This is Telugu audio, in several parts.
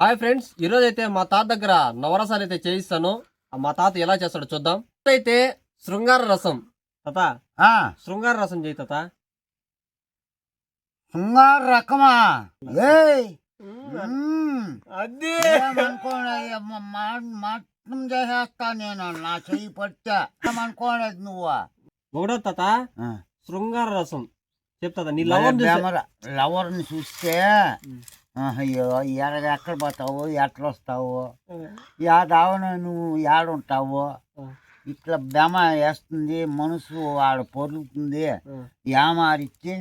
హాయ్ ఫ్రెండ్స్ ఈరోజు అయితే మా తాత దగ్గర నవరసాలు అయితే చేయిస్తాను. మా తాత ఎలా చేస్తాడో చూద్దాం. అయితే శృంగార రసం. తాత ఆ, శృంగార రసం చేయి తాత. శృంగార రకమా? ఏయ్! మ్మ్. అది. ఏమనుకోలేదు మాటం చేసేస్తా నేను నా చెయ్యి పడితే ఏమనుకోలేదు నువ్వు? ఒకటో తాత. శృంగార రసం. చెప్తా నీ లవర్ లవర్ని చూస్తే అయ్యో ఎడ ఎక్కడ పోతావు ఎట్లా వస్తావు యాదావన నువ్వు ఏడుంటావు ఇట్లా బెమ వేస్తుంది మనసు ఆడ పొరుగుతుంది యామారిచ్చి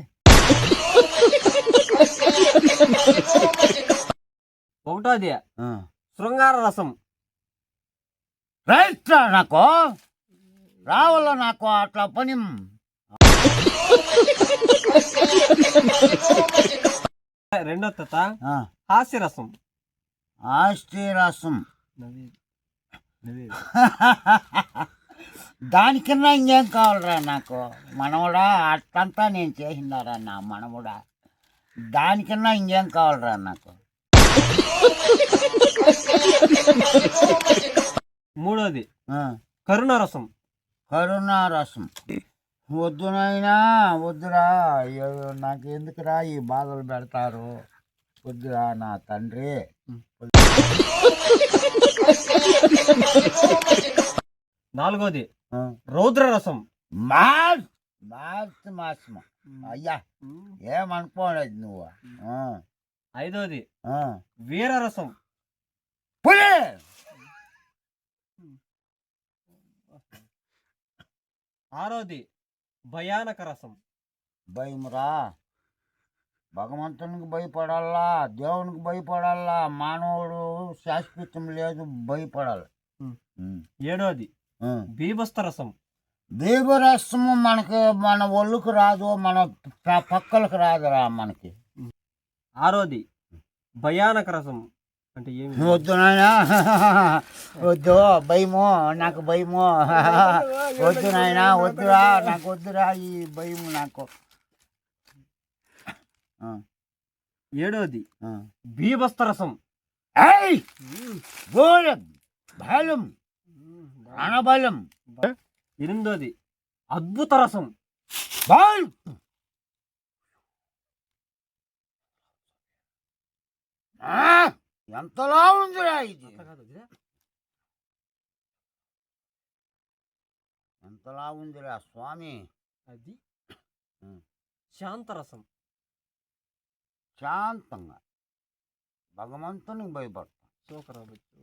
ఒకటోది. శృంగార రసం. రైట్ నాకు. రావాల నాకు అట్లా పని? రెండో తాత ఆ, హాస్య రసం ఆస్ట్రేరసం దానికన్నా ఇంకేం కావాలరా నాకు? మనవడా అట్లంతా నేను చేసినారా నా మనవడా? దానికన్నా ఇంకేం కావాలరా నాకు? మూడోది. ఆ, కరుణ రసం కరుణారసం. వద్దు నాయనా వద్దురా. అయ్యో నాకు ఎందుకురా ఈ బాధలు పెడతారు? వద్దురా నా తండ్రి. నాలుగోది ఆ, రౌద్ర రసం మార్ మార్చి మాసము అయ్యా ఏమనుకోలేదు నువ్వు? ఐదోది ఆ. వీర రసం పులి! ఆరోది భయానక రసం. భయమురా? భగవంతునికి భయపడాలా? దేవునికి భయపడాలా? మానవుడు శాశ్వతం లేదు భయపడాలి. ఏడోది. బీభత్స రసం. దీపరసము మనకి మన ఒళ్ళుకు రాదు మన పక్కలకు రాదురా మనకి. ఆరోది భయానక రసం. వద్దు నాయనా. వద్దు భయము నాకు భయము. వద్దు నాయనా వద్దురా నాకు వద్దురా ఈ భయము నాకు. ఆ, ఏడోది ఆ. బీభత్స రసం ఏయ్! ఘోరం బలం రణబలం ఎనిమిదోది అద్భుత రసం బల్ ఆ, ఎంతలా ఉందిరా ఇది? ఎంతలా ఉందిరా స్వామి? అది. శాంతరసం. శాంతంగా. భగవంతునికి భయపడతాం. శోకరాబట్టు